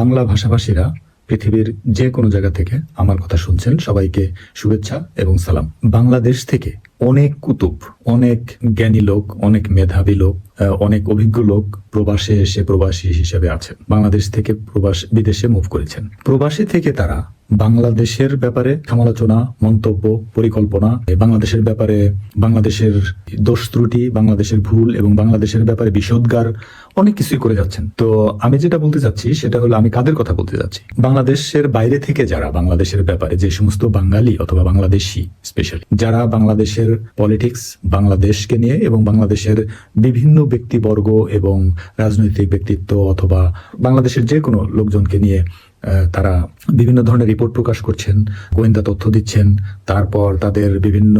বাংলা ভাষাভাষীরা পৃথিবীর যে কোনো জায়গা থেকে আমার কথা শুনছেন, সবাইকে শুভেচ্ছা এবং সালাম। বাংলাদেশ থেকে অনেক কুতুব, অনেক জ্ঞানী লোক, অনেক মেধাবী লোক অনেক অভিজ্ঞ লোক প্রবাসে এসে প্রবাসী হিসেবে আছেন। বাংলাদেশ থেকে প্রবাস বিদেশে মুভ করেছেন। প্রবাসী থেকে তারা বাংলাদেশের ব্যাপারে সমালোচনা, মন্তব্য, পরিকল্পনা বাংলাদেশের ব্যাপারে, বাংলাদেশের দোষ ত্রুটি, বাংলাদেশের ভুল এবং বাংলাদেশের ব্যাপারে বিষোদ্গার অনেক কিছুই করে যাচ্ছেন। তো আমি যেটা বলতে চাচ্ছি সেটা হলো আমি কাদের কথা বলতে চাচ্ছি? বাংলাদেশের বাইরে থেকে যারা বাংলাদেশের ব্যাপারে যে সমস্ত বাঙালি অথবা বাংলাদেশি স্পেশালি যারা বাংলাদেশের পলিটিক্স বাংলাদেশকে নিয়ে এবং বাংলাদেশের বিভিন্ন ব্যক্তিবর্গ এবং রাজনৈতিক ব্যক্তিত্ব অথবা বাংলাদেশের যে কোনো লোকজনকে নিয়ে তারা বিভিন্ন ধরনের রিপোর্ট প্রকাশ করছেন, গোয়েন্দা তথ্য দিচ্ছেন, তারপর তাদের বিভিন্ন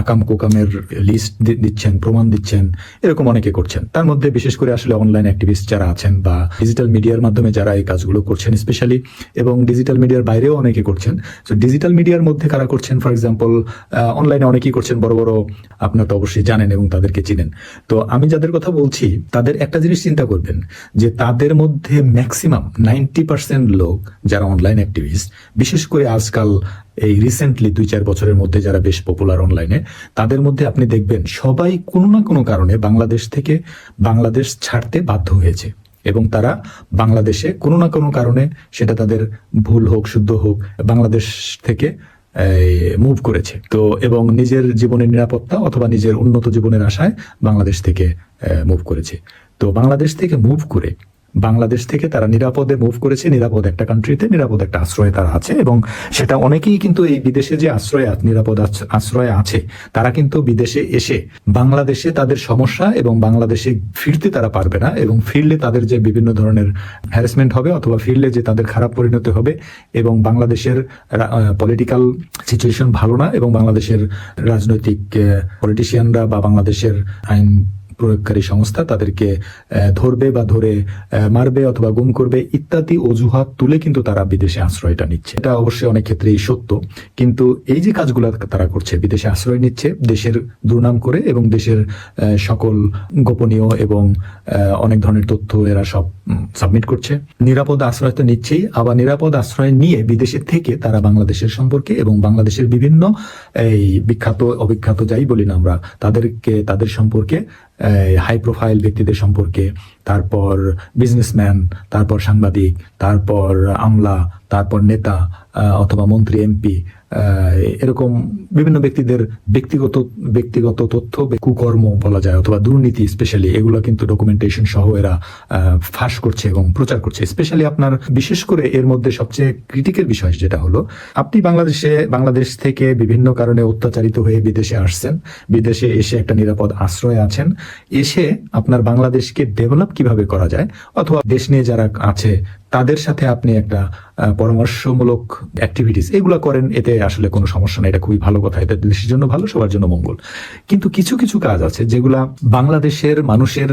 আকাম কোকামের লিস্ট দিচ্ছেন, প্রমাণ দিচ্ছেন, এরকম অনেকে করছেন। তার মধ্যে বিশেষ করে আসলে অনলাইন অ্যাক্টিভিস্ট যারা আছেন বা ডিজিটাল মিডিয়ার মাধ্যমে যারা এই কাজগুলো করছেন স্পেশালি এবং ডিজিটাল মিডিয়ার বাইরেও অনেকে করছেন। তো ডিজিটাল মিডিয়ার মধ্যে কারা করছেন? ফর এক্সাম্পল অনলাইনে অনেকেই করছেন, বড় বড় আপনারা তো অবশ্যই জানেন এবং তাদেরকে চিনেন। তো আমি যাদের কথা বলছি, তাদের একটা জিনিস চিন্তা করবেন, যে তাদের মধ্যে ম্যাক্সিমাম নাইনটি পার্সেন্ট লোক যারা অনলাইন অ্যাক্টিভিস্ট বিশেষ করে আজকাল এই রিসেন্টলি দুই চার বছরের মধ্যে যারা বেশ পপুলার অনলাইনে তাদের মধ্যে আপনি দেখবেন সবাই কোনো না কোনো কারণে বাংলাদেশ থেকে বাংলাদেশ ছাড়তে বাধ্য হয়েছে। এবং তারা বাংলাদেশে কোনো না কোনো কারণে সেটা তাদের ভুল হোক, শুদ্ধ হোক, বাংলাদেশ থেকে মুভ করেছে। তো, এবং নিজের জীবনের নিরাপত্তা অথবা নিজের উন্নত জীবনের আশায় বাংলাদেশ থেকে মুভ করেছে। তো, বাংলাদেশ থেকে মুভ করে বাংলাদেশ থেকে তারা নিরাপদে মুভ করেছে, নিরাপদ একটা কান্ট্রিতে নিরাপদ একটা আশ্রয়ে তারা আছে এবং সেটা অনেকেই কিন্তু এই বিদেশে যে আশ্রয় নিরাপদ আশ্রয়ে আছে, তারা কিন্তু বিদেশে এসে বাংলাদেশে তাদের সমস্যা এবং বাংলাদেশে ফিরতে তারা পারবে না এবং ফিরলে তাদের যে বিভিন্ন ধরনের হ্যারাসমেন্ট হবে অথবা ফিরলে যে তাদের খারাপ পরিণতি হবে এবং বাংলাদেশের পলিটিক্যাল সিচুয়েশন ভালো না এবং বাংলাদেশের রাজনৈতিক পলিটিশিয়ানরা বা বাংলাদেশের আইন প্রয়োগকারী সংস্থা তাদেরকে ধরবে বা ধরে মারবে অথবা গুম করবে ইত্যাদি অজুহাত তুলে কিন্তু তারা বিদেশে আশ্রয়টা নিচ্ছে। এটা অবশ্যই অনেক ক্ষেত্রেই সত্য। কিন্তু এই যে কাজগুলো তারা করছে, বিদেশে আশ্রয় নিচ্ছে, দেশের দুর্নাম করে এবং দেশের সকল গোপনীয় এবং অনেক ধরনের তথ্য এরা সব সাবমিট করছে। নিরাপদ আশ্রয় তো নিচ্ছেই। আবার নিরাপদ আশ্রয় নিয়ে বিদেশে থেকে তারা বাংলাদেশের সম্পর্কে এবং বাংলাদেশের বিভিন্ন, এই বিখ্যাত, অবিখ্যাত যাই বলি না আমরা, তাদেরকে, তাদের সম্পর্কে হাই প্রোফাইল ব্যক্তিদের সম্পর্কে তারপর বিজনেসম্যান তারপর সাংবাদিক তারপর আমলা তারপর নেতা অথবা মন্ত্রী, এমপি এরকম বিভিন্ন ব্যক্তিদের ব্যক্তিগত ব্যক্তিগত তথ্য, কুকর্ম বলা যায়, অথবা দুর্নীতি স্পেশালি এগুলো কিন্তু ডকুমেন্টেশন সহ এরা ফাঁস করছে এবং প্রচার করছে। স্পেশালি আপনার, বিশেষ করে এর মধ্যে সবচেয়ে ক্রিটিক্যাল বিষয় যেটা হলো, আপনি বাংলাদেশে, বাংলাদেশ থেকে বিভিন্ন কারণে অত্যাচারিত হয়ে বিদেশে আসছেন, বিদেশে এসে একটা নিরাপদ আশ্রয়ে আছেন, এসে আপনার বাংলাদেশকে ডেভেলপ কীভাবে করা যায়, অথবা দেশ নিয়ে যারা আছে তাদের সাথে আপনি একটা পরামর্শমূলক অ্যাক্টিভিটিস এগুলো করেন, এতে আসলে কোনো সমস্যা নেই। এটা খুবই ভালো কথা। এটা দেশের জন্য ভালো, সবার জন্য মঙ্গল। কিন্তু কিছু কিছু কাজ আছে যেগুলা বাংলাদেশের মানুষের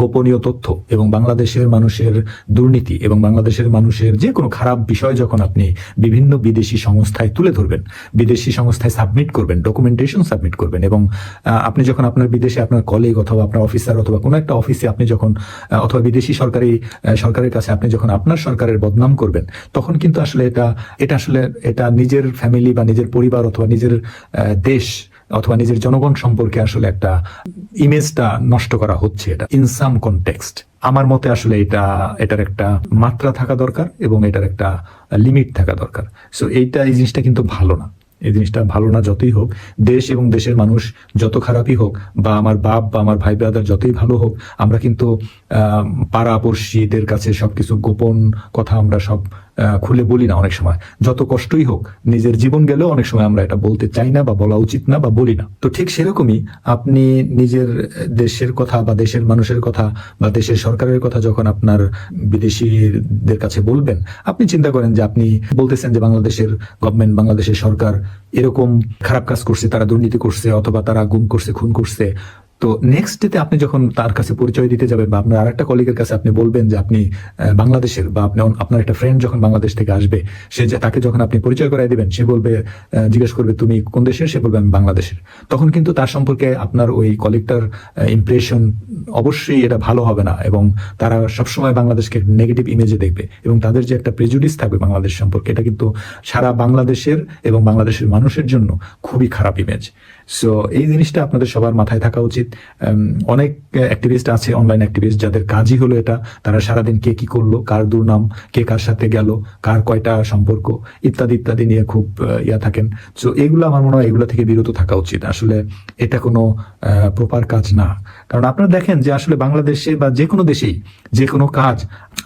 গোপনীয় তথ্য এবং বাংলাদেশের মানুষের দুর্নীতি এবং বাংলাদেশের মানুষের যে কোনো খারাপ বিষয় যখন আপনি বিভিন্ন বিদেশি সংস্থায় তুলে ধরবেন, বিদেশি সংস্থায় সাবমিট করবেন ডকুমেন্টেশন সাবমিট করবেন এবং আপনি যখন আপনার বিদেশে আপনার কলিগ অথবা আপনার অফিসার অথবা কোনো একটা অফিসে আপনি যখন অথবা বিদেশি সরকারি সরকারের কাছে আপনি যখন আপনার সরকারের বদনাম করবেন, তখন কিন্তু আসলে এটা এটা আসলে এটা নিজের ফ্যামিলি বা নিজের পরিবার অথবা নিজের দেশ অথবা নিজের জনগণ সম্পর্কে আসলে একটা ইমেজটা নষ্ট করা হচ্ছে এটা ইন সাম কনটেক্সট আমার মতে আসলে এটা, এটার একটা মাত্রা থাকা দরকার এবং এটার একটা লিমিট থাকা দরকার। সো এইটা, এই জিনিসটা কিন্তু ভালো না। এই জিনিসটা ভালো না যতই হোক দেশ এবং দেশের মানুষ যত খারাপই হোক বা আমার বাপ বা আমার ভাই ব্রাদার যতই ভালো হোক আমরা কিন্তু আহ, পাড়াপড়শিদের কাছে সবকিছু গোপন কথা আমরা সব খুলে বলি না অনেক সময়। যত কষ্টই হোক, নিজের জীবন গেলেও অনেক সময় আমরা এটা বলতে চাই না বা বলা উচিত না বা বলি না। তো ঠিক সেরকমই আপনি নিজের দেশের কথা বা দেশের মানুষের কথা বা দেশের সরকারের কথা যখন আপনার বিদেশিদের কাছে বলবেন, আপনি চিন্তা করেন যে আপনি বলতেছেন যে বাংলাদেশের গভর্নমেন্ট বাংলাদেশের সরকার এরকম খারাপ কাজ করছে, তারা দুর্নীতি করছে অথবা তারা গুম করছে, খুন করছে। তো নেক্সট ডেতে আপনি যখন তার কাছে পরিচয় দিতে যাবেন বা আপনার আরেকটা কলিগের কাছে আপনি বলবেন যে আপনি বাংলাদেশের বা আপনি আপনার একটা ফ্রেন্ড যখন বাংলাদেশ থেকে আসবে, সে যে তাকে যখন আপনি পরিচয় করাই দিবেন, সে বলবে জিজ্ঞেস করবে, তুমি কোন দেশের? সে বলবে, আমি বাংলাদেশের। তখন কিন্তু তার সম্পর্কে আপনার ওই কলিগটার ইমপ্রেশন অবশ্যই এটা ভালো হবে না এবং তারা সবসময় বাংলাদেশকে নেগেটিভ ইমেজে দেখবে এবং তাদের যে একটা প্রেজুডিস থাকবে বাংলাদেশ সম্পর্কে, এটা কিন্তু সারা বাংলাদেশের এবং বাংলাদেশের মানুষের জন্য খুবই খারাপ ইমেজ সো এই জিনিসটা আপনাদের সবার মাথায় থাকা উচিত। অনেক অ্যাক্টিভিস্ট আছে অনলাইন অ্যাক্টিভিস্ট যাদের কাজই হলো এটা। তারা সারাদিন কে কি করল, কার দুর্নাম, কে কার সাথে গেল, কার কয়টা সম্পর্ক, ইত্যাদি ইত্যাদি নিয়ে খুব ইয়া থাকেন। সো এগুলো আমার মনে হয় এগুলো থেকে বিরত থাকা উচিত। আসলে এটা কোনো প্রপার কাজ না। কারণ আপনারা দেখেন যে আসলে বাংলাদেশে বা যে কোনো দেশেই, যে কোনো কাজ,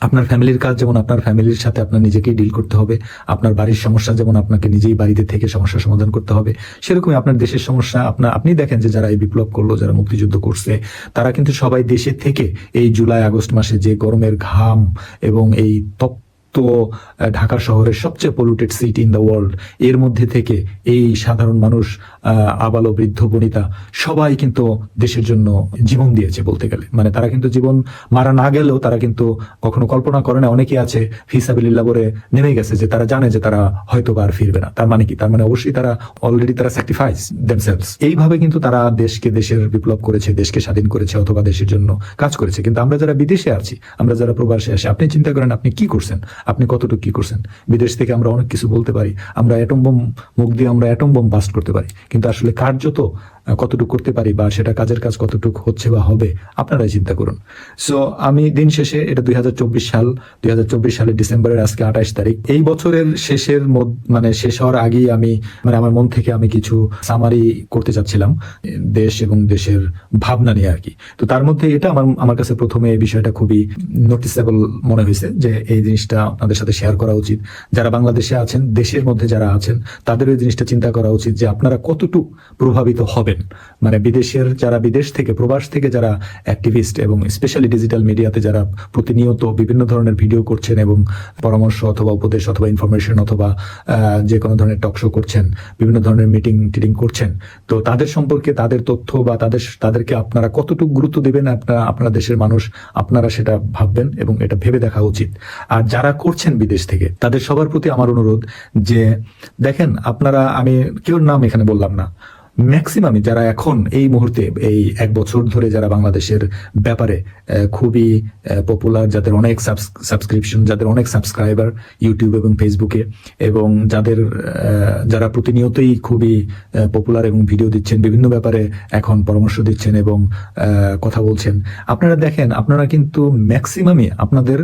আপনার ফ্যামিলির কাজ, যেমন আপনার ফ্যামিলির সাথে আপনার নিজেকেই ডিল করতে হবে। আপনার বাড়ির সমস্যা, যেমন আপনাকে নিজেই বাড়িতে থেকে সমস্যার সমাধান করতে হবে। সেরকমই আপনার দেশের সমস্যা আপনার আপনি দেখেন যে যারা এই বিপ্লব করল, যারা মুক্তিযুদ্ধ করছে। তারা কিন্তু সবাই দেশে থেকে এই জুলাই আগস্ট মাসে যে গরমের ঘাম এবং এই তপ্ত আহ, ঢাকা শহরের সবচেয়ে polluted city in the world এর মধ্যে থেকে এই সাধারণ মানুষ আবালো বৃদ্ধ বনিতা সবাই কিন্তু দেশের জন্য জীবন দিয়েছে বলতে গেলে। মানে তারা কিন্তু জীবন মারা না গেলেও তারা কিন্তু কখনো কল্পনা করে না। অনেকে আছে ফিসাবিল্লা বলে নেমে গেছে যে তারা জানে যে তারা হয়তো আর ফিরবে না। তার মানে কি? তার মানে অবশ্যই তারা অলরেডি তারা স্যাক্রিফাইস দেমসেলস এইভাবে কিন্তু তারা দেশকে দেশের বিপ্লব করেছে দেশকে স্বাধীন করেছে অথবা দেশের জন্য কাজ করেছে। কিন্তু আমরা যারা বিদেশে আছি আমরা যারা প্রবাসে আছি আপনি চিন্তা করেন আপনি কি করছেন? আপনি কতটুকু কি করছেন? বিদেশ থেকে আমরা অনেক কিছু বলতে পারি। আমরা অ্যাটম বোম মুখ দিয়ে আমরা অ্যাটম বোম বাস্ট করতে পারি। কিন্তু আসলে কার্যত কতটুকু করতে পারি বা সেটা কাজের কাজ কতটুকু হচ্ছে বা হবে, আপনারাই চিন্তা করুন। সো আমি দিন শেষে এটা দুই হাজার চব্বিশ সাল, দুই হাজার চব্বিশ সালের ডিসেম্বরের আজকে আঠাশ তারিখ, এই বছরের শেষের মানে শেষ হওয়ার আগেই আমি মানে আমার মন থেকে আমি কিছু সামারি করতে চাচ্ছিলাম, দেশ এবং দেশের ভাবনা নিয়ে আর কি। তো তার মধ্যে এটা আমার আমার কাছে প্রথমে এই বিষয়টা খুবই নোটিসেবল মনে হয়েছে যে এই জিনিসটা আপনাদের সাথে শেয়ার করা উচিত। যারা বাংলাদেশে আছেন, দেশের মধ্যে যারা আছেন, তাদের ওই জিনিসটা চিন্তা করা উচিত যে আপনারা কতটুকু প্রভাবিত হবেন। মানে বিদেশের যারা বিদেশ থেকে, প্রবাস থেকে যারা অ্যাক্টিভিস্ট এবং স্পেশালি ডিজিটাল মিডিয়াতে যারা প্রতিনিয়ত বিভিন্ন ধরনের ভিডিও করছেন এবং পরামর্শ অথবা উপদেশ অথবা ইনফরমেশন অথবা যে কোনো ধরনের টক শো করছেন, বিভিন্ন ধরনের মিটিং টিটিং করছেন, তো তাদের সম্পর্কে তাদের তথ্য বা তাদের, তাদেরকে আপনারা কতটুকু গুরুত্ব দেবেন, আপনারা আপনারা দেশের মানুষ, আপনারা সেটা ভাববেন এবং এটা ভেবে দেখা উচিত। আর যারা করছেন বিদেশ থেকে, তাদের সবার প্রতি আমার অনুরোধ যে, দেখেন, আপনারা, আমি কেউ নাম এখানে বললাম না ম্যাক্সিমামই যারা এখন এই মুহূর্তে, এই এক বছর ধরে যারা বাংলাদেশের ব্যাপারে খুবই পপুলার যাদের অনেক সাবস্ক্রিপশন যাদের অনেক সাবস্ক্রাইবার ইউটিউব এবং ফেসবুকে এবং যাদের যারা প্রতিনিয়তই খুবই পপুলার এবং ভিডিও দিচ্ছেন, বিভিন্ন ব্যাপারে এখন পরামর্শ দিচ্ছেন এবং কথা বলছেন। আপনারা দেখেন, আপনারা কিন্তু ম্যাক্সিমামই আপনাদের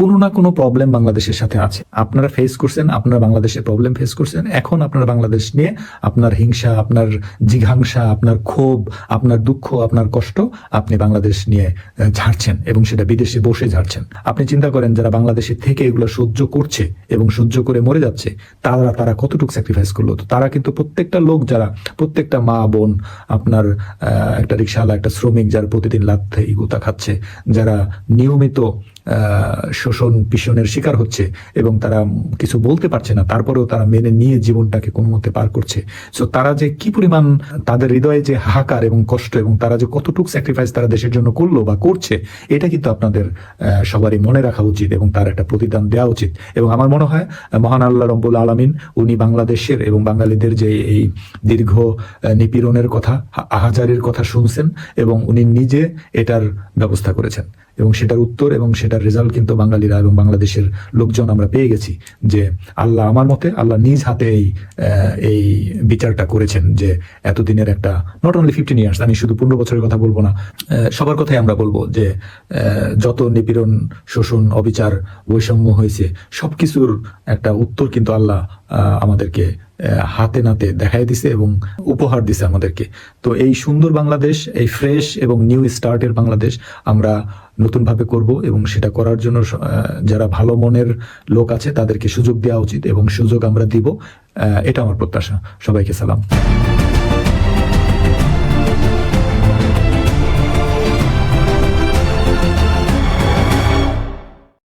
কোনো না কোনো প্রবলেম বাংলাদেশের সাথে আছে। আপনারা ফেস করছেন, আপনারা বাংলাদেশের প্রবলেম ফেস করছেন। এখন আপনারা বাংলাদেশ নিয়ে আপনার হিংসা, আপনার জিঘাংসা, আপনার ক্ষোভ, আপনার দুঃখ, আপনার কষ্ট আপনি বাংলাদেশ নিয়ে ঝাড়ছেন এবং সেটা বিদেশে বসে ঝাড়ছেন। আপনি চিন্তা করেন যারা বাংলাদেশে থেকে এগুলো সহ্য করছে এবং সহ্য করে মরে যাচ্ছে, তারা তারা কতটুকু স্যাক্রিফাইস করল? তো তারা কিন্তু প্রত্যেকটা লোক যারা, প্রত্যেকটা মা, বোন, আপনার একটা রিক্সাওয়ালা একটা শ্রমিক যারা প্রতিদিন লাথে ইগুতা খাচ্ছে, যারা নিয়মিত শোষণ পিষণের শিকার হচ্ছে এবং তারা কিছু বলতে পারছে না, তারপরেও তারা মেনে নিয়ে জীবনটাকে কোনো মতে পার করছে। সো তারা যে কি পরিমাণ তাদের হৃদয়ে যে হাহাকার এবং কষ্ট এবং তারা যে কতটুকু স্যাক্রিফাইস তারা দেশের জন্য করল বা করছে, এটা কিন্তু আপনাদের সবারই মনে রাখা উচিত এবং তার একটা প্রতিদান দেওয়া উচিত। এবং আমার মনে হয় মহান আল্লাহ রব্বুল আলমিন উনি বাংলাদেশের এবং বাঙালিদের যে এই দীর্ঘ নিপীড়নের কথা আহাজারির কথা শুনছেন এবং উনি নিজে এটার ব্যবস্থা করেছেন। এবং সেটার উত্তর এবং সেটার রেজাল্ট কিন্তু বাঙালিরা এবং বাংলাদেশের লোকজন আমরা পেয়ে গেছি যে আল্লাহ আমার মতে আল্লাহ নিজ হাতে এই এই বিচারটা করেছেন যে এতদিনের একটা নট অনলি ফিফটিন ইয়ার্স আমি শুধু পনেরো বছরের কথা বলব না সবার কথাই আমরা বলব যে যত নিপীড়ন, শোষণ, অবিচার, বৈষম্য হয়েছে, সবকিছুর একটা উত্তর কিন্তু আল্লাহ আমাদেরকে হাতে নাতে দেখাই দিছে এবং উপহার দিছে আমাদেরকে। তো এই সুন্দর বাংলাদেশ, এই ফ্রেশ এবং নিউ স্টার্টের বাংলাদেশ আমরা নতুনভাবে করব এবং সেটা করার জন্য যারা ভালো মনের লোক আছে তাদেরকে সুযোগ দেওয়া উচিত এবং সুযোগ আমরা দিব। এটা আমার প্রত্যাশা। সবাইকে সালাম।